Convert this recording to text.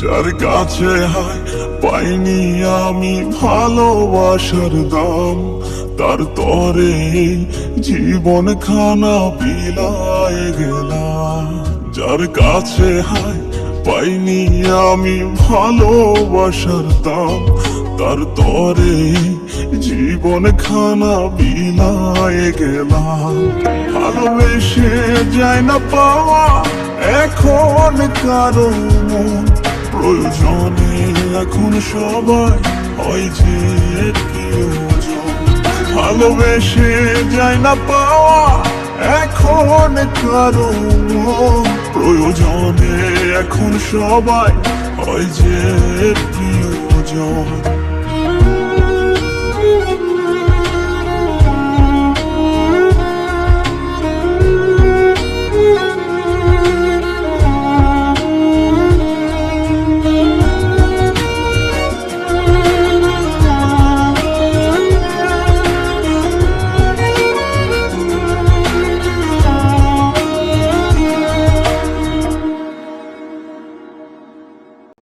যার কাছে হায় পাইনি আমি ভালোবাসার দাম, তার তরে জীবন খানা বিলায় গেলাম। যার কাছে হায় পাইনি আমি ভালোবাসার দাম, তার তরে জীবন খানা বিলায় গেলাম। ভালোবেসে যায় না পাওয়া এখন কারও মন প্রয়োজনে এখন সবাই হয় যে ভালোবেসে যায় না পাওয়া এখন কারও প্রয়োজনে এখন সবাই হয় যে প্রিয়জন